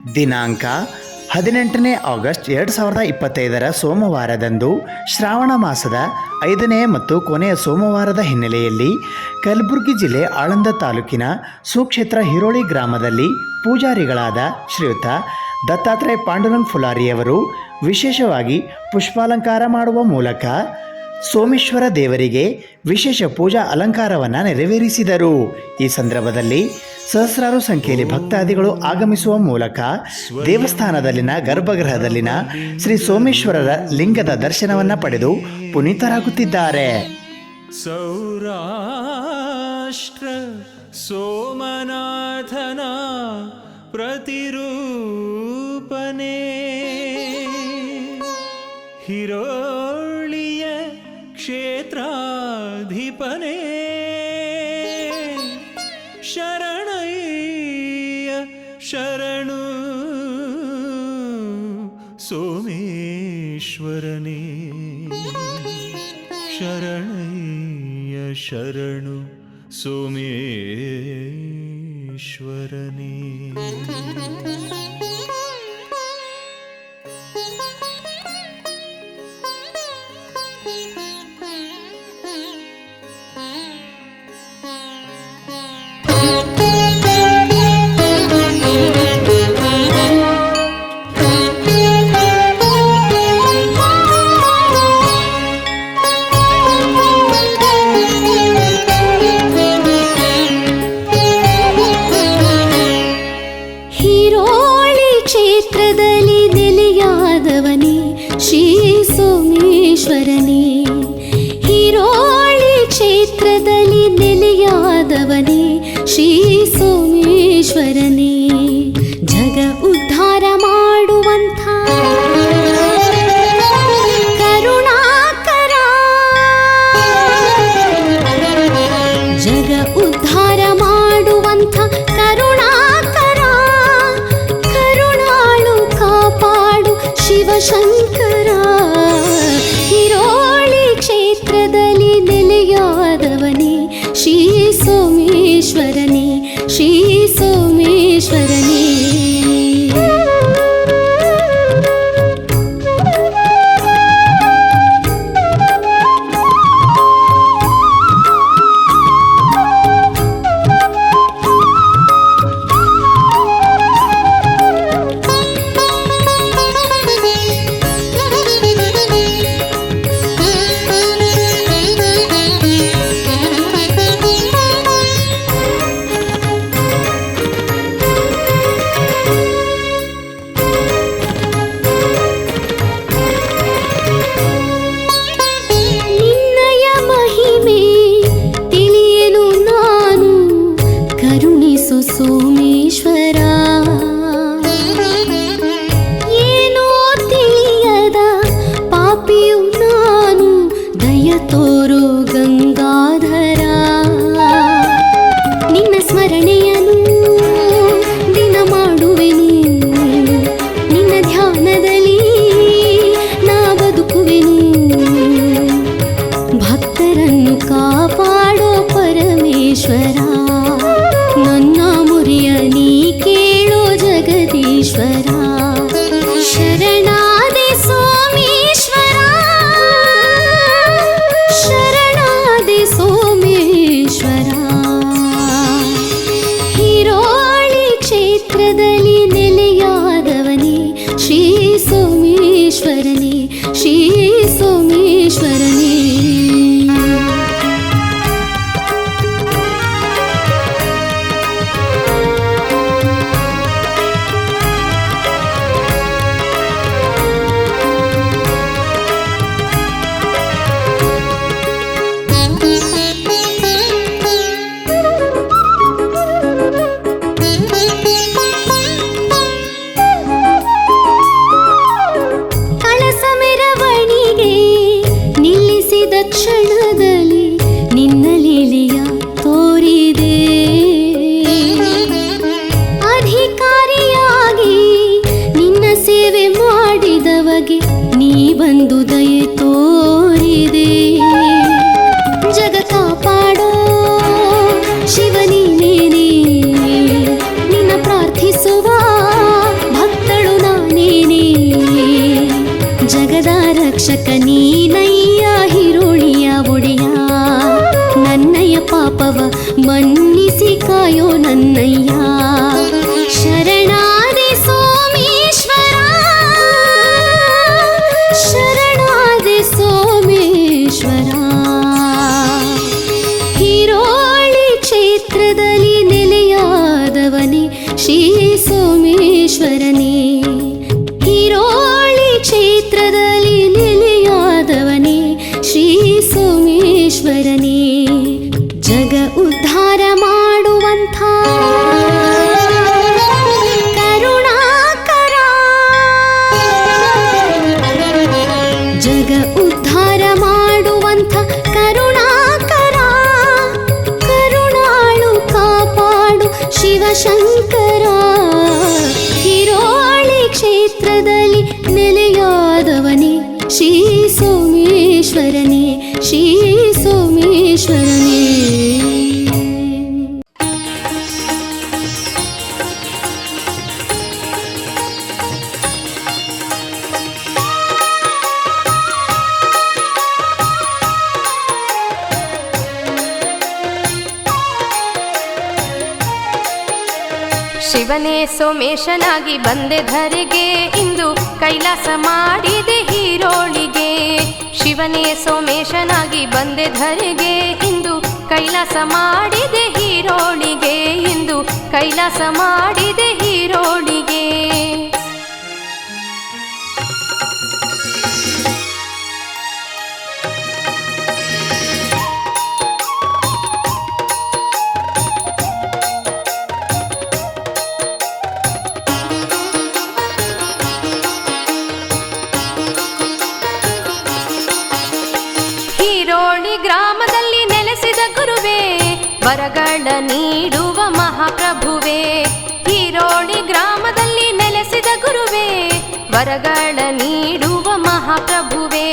ದಿನಾಂಕ ಹದಿನೆಂಟನೇ ಆಗಸ್ಟ್ ಎರಡು ಸಾವಿರದ ಇಪ್ಪತ್ತೈದರ ಸೋಮವಾರದಂದು ಶ್ರಾವಣ ಮಾಸದ ಐದನೇ ಮತ್ತು ಕೊನೆಯ ಸೋಮವಾರದ ಹಿನ್ನೆಲೆಯಲ್ಲಿ ಕಲಬುರಗಿ ಜಿಲ್ಲೆ ಆಳಂದ ತಾಲೂಕಿನ ಸುಕ್ಷೇತ್ರ ಹಿರೋಳಿ ಗ್ರಾಮದಲ್ಲಿ ಪೂಜಾರಿಗಳಾದ ಶ್ರೀಯುತ ದತ್ತಾತ್ರೇಯ ಪಾಂಡುರಂಗ್ ಫುಲಾರಿಯವರು ವಿಶೇಷವಾಗಿ ಪುಷ್ಪಾಲಂಕಾರ ಮಾಡುವ ಮೂಲಕ ಸೋಮೇಶ್ವರ ದೇವರಿಗೆ ವಿಶೇಷ ಪೂಜಾ ಅಲಂಕಾರವನ್ನು ನೆರವೇರಿಸಿದರು. ಈ ಸಂದರ್ಭದಲ್ಲಿ ಸಹಸ್ರಾರು ಸಂಖ್ಯೆಯಲ್ಲಿ ಭಕ್ತಾದಿಗಳು ಆಗಮಿಸುವ ಮೂಲಕ ದೇವಸ್ಥಾನದಲ್ಲಿನ ಗರ್ಭಗೃಹದಲ್ಲಿನ ಶ್ರೀ ಸೋಮೇಶ್ವರರ ಲಿಂಗದ ದರ್ಶನವನ್ನು ಪಡೆದು ಪುನೀತರಾಗುತ್ತಿದ್ದಾರೆ. ಸೌರಾಷ್ಟ್ರ ಸೋಮನಾಥನ ಪ್ರತಿರೂಪನೆ ಶರಣಯ್ಯ ಶರಣು. ಸೋಮೇಶ್ವರನೇ ಶರಣಯ್ಯ ಶರಣು. ಸೋಮೇಶ್ವರನೇ. ಶ್ರೀ ಸೋಮೇಶ್ವರನೇ ಜಗ ಉದ್ಧಾರ ಮಾಡುವಂಥ ಕರುಣಾಕರ. ಜಗ ಉದ್ಧಾರ ಮಾಡುವಂಥ ಕರುಣಾಕರ ಕರುಣಾಳು ಕಾಪಾಡು ಶಿವಶಂಕರ. श्री सोमेश्वरने श्री सोमेश्वरने। सोमेश्वरा। शरणादि सोमेश्वरा। हिरोणि क्षेत्रदलिनिलयादवनि श्री सोमेश्वरनि श्री सोमेश्वर ಕ್ಷಣದಲ್ಲಿ ನಿನ್ನ ಲೀಲೆಯ ತೋರಿದೆ. ಅಧಿಕಾರಿಯಾಗಿ ನಿನ್ನ ಸೇವೆ ಮಾಡಿದವಗೆ ನೀ ಬಂದು ದಯೆ ತೋರಿದೆ. ಜಗ ಕಾಪಾಡೋ ಶಿವನೀನೇನೆ ನಿನ್ನ ಪ್ರಾರ್ಥಿಸುವ ಭಕ್ತಳು ನಾನೇನೆ. ಜಗದ ರಕ್ಷಕ ನೀನಯ್ಯ ಪಾಪವ ಮನ್ನಿಸಿ ಕಾಯೋ ನನ್ನಯ್ಯ. ಶರಣಾದೆ ಸೋಮೇಶ್ವರ. ಶರಣಾದೆ ಸೋಮೇಶ್ವರ. ಹಿರೋಳಿ ಕ್ಷೇತ್ರದಲ್ಲಿ ನೆಲೆಯಾದವನೇ ಶ್ರೀ ಸೋಮೇಶ್ವರನೇ. ಹಿರೋಳಿ ಕ್ಷೇತ್ರದಲ್ಲಿ ನೆಲೆಯಾದವನೇ ಶ್ರೀ ಸೋಮೇಶ್ವರನೇ. ಸೋಮೇಶ್ವರನೇ ಶ್ರೀ ಸೋಮೇಶ್ವರನೇ. ಶಿವನೇ ಸೋಮೇಶನಾಗಿ ಬಂದೆ ಧರೆಗೆ. ಇಂದು ಕೈಲಾಸ ಮಾಡಿದೆ ಹೀರೋಳಿಗೆ. ಶಿವನೇ ಸೋಮೇಶನಾಗಿ ಬಂದೆ ಧರೆಗೆ ಇಂದು ಕೈಲಾಸ ಮಾಡಿದೆ ಹೀರೋಳಿಗೆ ಇಂದು ಕೈಲಾಸ ಮಾಡಿದೆ ವರಗಳ ನೀಡುವ ಮಹಾಪ್ರಭುವೇ ಹೀರೋಳಿ ಗ್ರಾಮದಲ್ಲಿ ನೆಲೆಸಿದ ಗುರುವೇ ವರಗಳ ನೀಡುವ ಮಹಾಪ್ರಭುವೇ